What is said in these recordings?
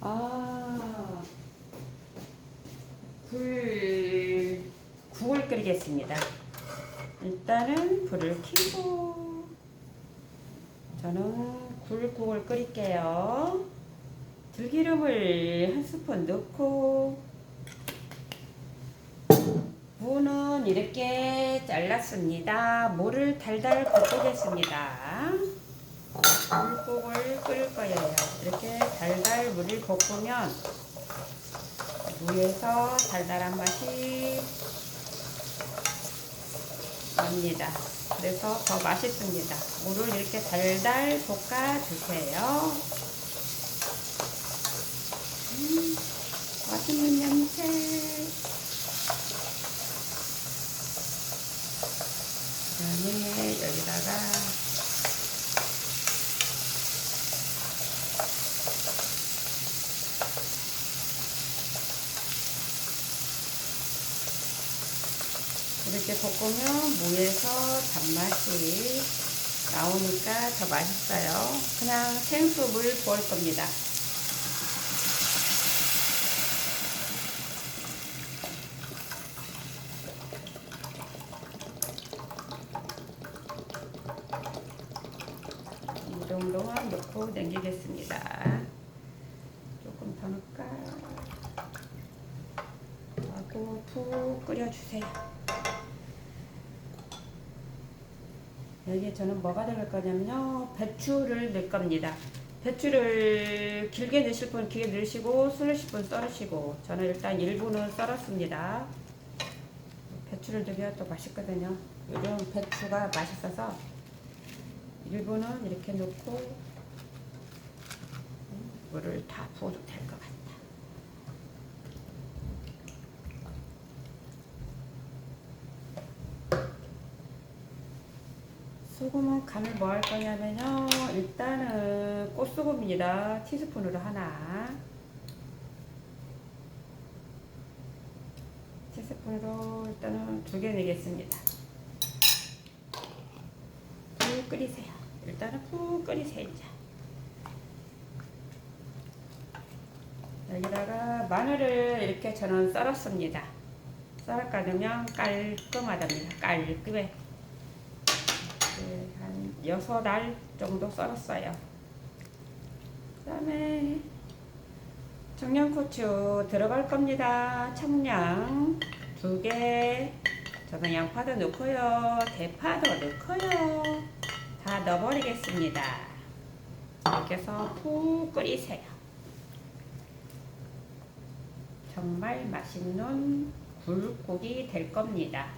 아, 불, 국을 끓이겠습니다. 일단은 불을 켜고, 저는 굴국을 끓일게요. 들기름을 한 스푼 넣고, 무는 이렇게 잘랐습니다. 무를 달달 볶겠습니다. 물국을 끓일 거예요. 이렇게 달달 물을 볶으면 무에서 달달한 맛이 납니다. 그래서 더 맛있습니다. 물을 이렇게 달달 볶아 주세요. 음, 맛있는 냄새. 그다음에 여기다가 이렇게 볶으면 무에서 단맛이 나오니까 더 맛있어요. 그냥 생수물 부을 겁니다. 이 정도만 넣고 남기겠습니다. 조금 더 넣을까? 하고 푹 끓여주세요. 여기에 저는 뭐가 들어갈 거냐면요. 배추를 넣을 겁니다. 배추를 길게 넣으실 분 길게 넣으시고 썰으실 분 썰으시고 저는 일단 일부는 썰었습니다. 배추를 넣으면 또 맛있거든요. 요즘 배추가 맛있어서 일부는 이렇게 넣고 물을 다 부어도 될 것 같다. 소금은 간을 뭐 할 거냐면요. 일단은 꽃소금입니다. 티스푼으로 하나. 티스푼으로 일단은 두 개 내겠습니다. 푹 끓이세요. 일단은 푹 끓이세요. 이제. 여기다가 마늘을 이렇게 저는 썰었습니다. 까두면 깔끔하답니다. 깔끔해. 네, 한 여섯 알 정도 썰었어요. 그 다음에 청양고추 들어갈 겁니다. 청양 두 개. 저는 양파도 넣고요, 대파도 넣고요. 다 넣어버리겠습니다. 이렇게 해서 푹 끓이세요. 정말 맛있는 굴국이 될 겁니다.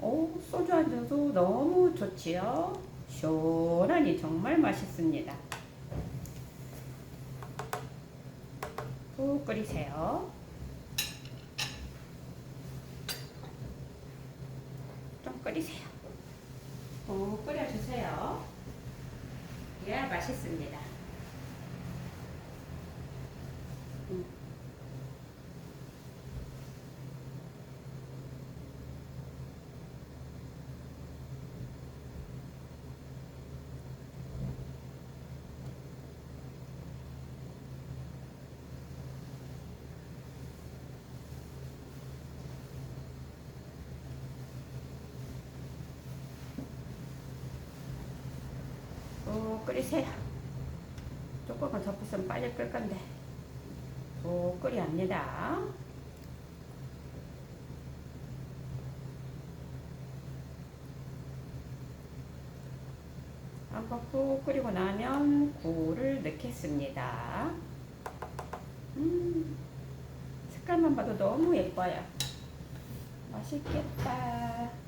오, 소주 한 잔도 너무 좋지요. 시원하니 정말 맛있습니다. 푹 끓이세요. 좀 끓이세요. 푹 끓여주세요. 이래야 맛있습니다. 음. 푹 끓이세요. 조금만 덮으면 빨리 끓 건데. 푹 끓여 합니다. 한번 푹 끓이고 나면 굴을 넣겠습니다. 음, 색깔만 봐도 너무 예뻐요. 맛있겠다.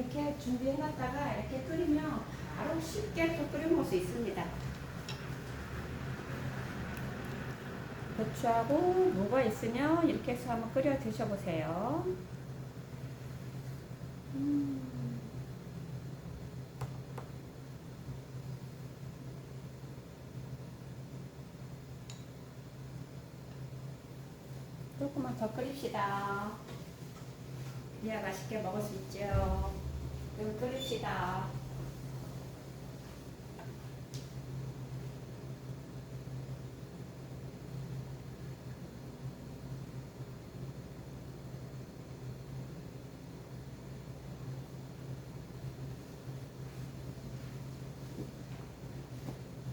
이렇게 준비해놨다가 이렇게 끓이면 바로 쉽게 또 끓여 먹을 수 있습니다. 배추하고 무가 있으면 이렇게 해서 한번 끓여 드셔보세요. 음. 또 조금만 더 끓입시다. 그래야 맛있게 먹을 수 있죠. 좀 끓입시다.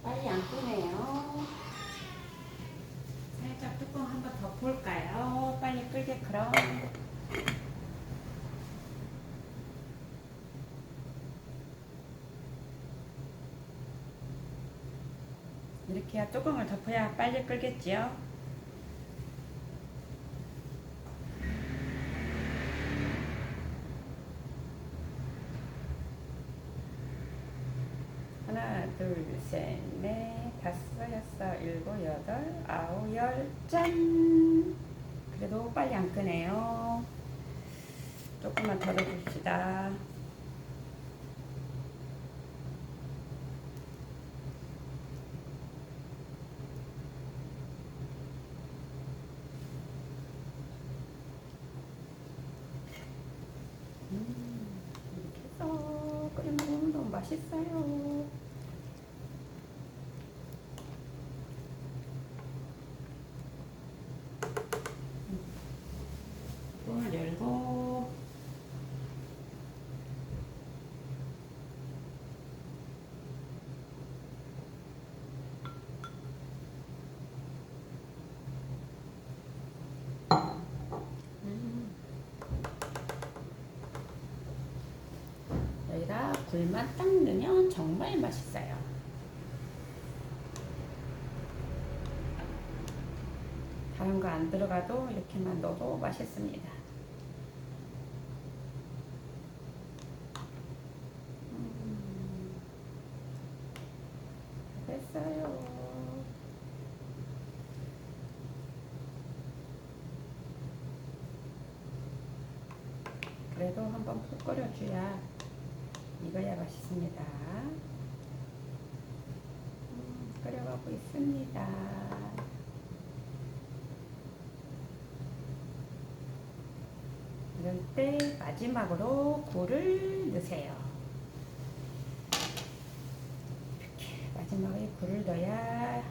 빨리 안 끄네요. 살짝 뚜껑 한번 더 볼까요? 빨리 끓게 그럼. 해야 뚜껑을 덮어야 빨리 끓겠지요. 하나, 둘, 셋, 넷, 다섯, 여섯, 일곱, 여덟, 아홉, 열, 짠! 그래도 빨리 안 끄네요. 조금만 더 넣어줍시다. 음, 이렇게 해서 끓여 먹으면 너무 맛있어요. 뚜껑을 열고 음. 굴만 딱 넣으면 정말 맛있어요. 다른 거 안 들어가도 이렇게만 넣어도 맛있습니다. 음, 됐어요. 그래도 한번 푹 끓여줘야 익어야 맛있습니다. 음, 끓여가고 있습니다. 이럴 때 마지막으로 굴을 넣으세요. 이렇게 마지막에 굴을 넣어야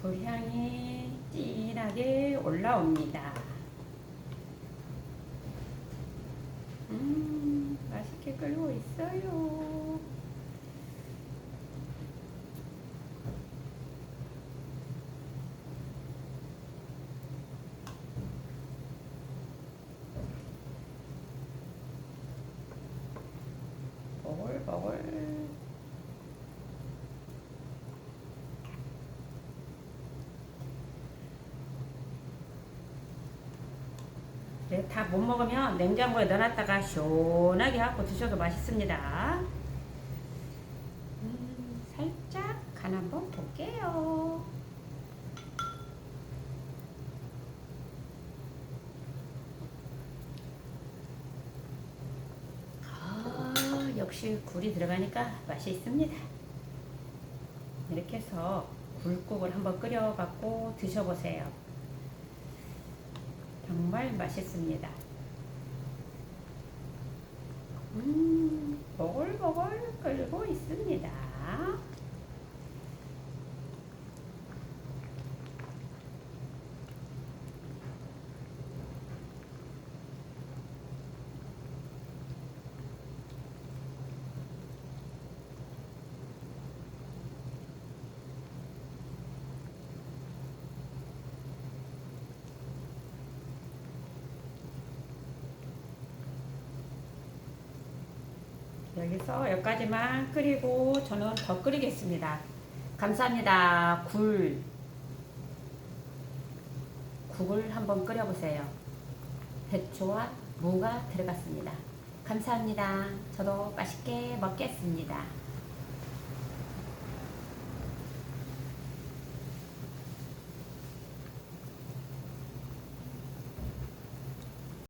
굴 향이 진하게 올라옵니다. 음, 맛있게 끓고 있어요. 버글버글. 네, 다 못 먹으면 냉장고에 넣어놨다가 시원하게 하고 드셔도 맛있습니다. 음, 살짝 간 한번 볼게요. 아, 역시 굴이 들어가니까 맛이 있습니다. 이렇게 해서 굴국을 한번 끓여갖고 드셔보세요. 정말 맛있습니다. 음, 보글보글 끓고 있습니다. 여기서 여기까지만 끓이고 저는 더 끓이겠습니다. 감사합니다. 굴. 국을 한번 끓여보세요. 배추와 무가 들어갔습니다. 감사합니다. 저도 맛있게 먹겠습니다.